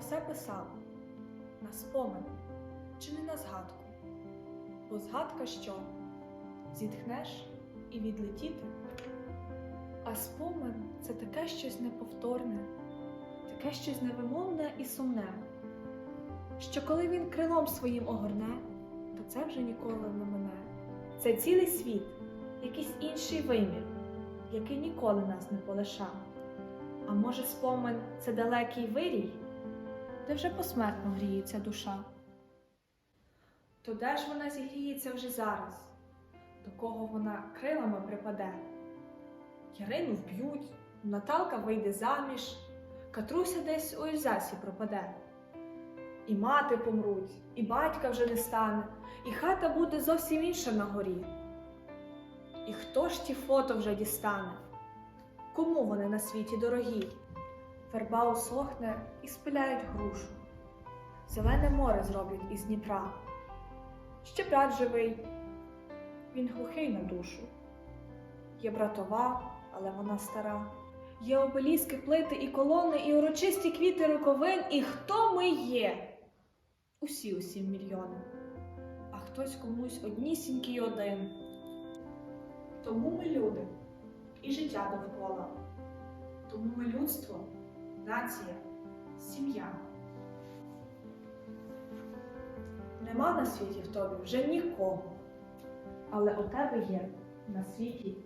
все писав на спомин чи не на згадку. Бо згадка що? Зітхнеш і відлетіти. А спомин це таке щось неповторне, таке щось невимовне і сумне, що коли він крилом своїм огорне, то це вже ніколи не мине. Це цілий світ, якийсь інший вимір, який ніколи нас не полишав. А може, спомин це далекий вирій, де вже посмертно гріється душа. То де ж вона зігріється вже зараз, до кого вона крилами припаде? Ярину вб'ють, Наталка вийде заміж, Катруся десь у Ільзасі пропаде. І мати помруть, і батька вже не стане, і хата буде зовсім інша на горі. І хто ж ті фото вже дістане? Кому вони на світі дорогі? Верба усохне і спиляють грушу. Зелене море зроблять із Дніпра. Ще брат живий, він глухий на душу. Є братова, але вона стара. Є обеліски, плити і колони, і урочисті квіти роковин, і хто ми є? Усі усі мільйони, а хтось комусь однісінький один. Тому ми люди і життя довкола. Тому ми людство, нація, сім'я. Нема на світі в тобі вже нікого, але у тебе є на світі.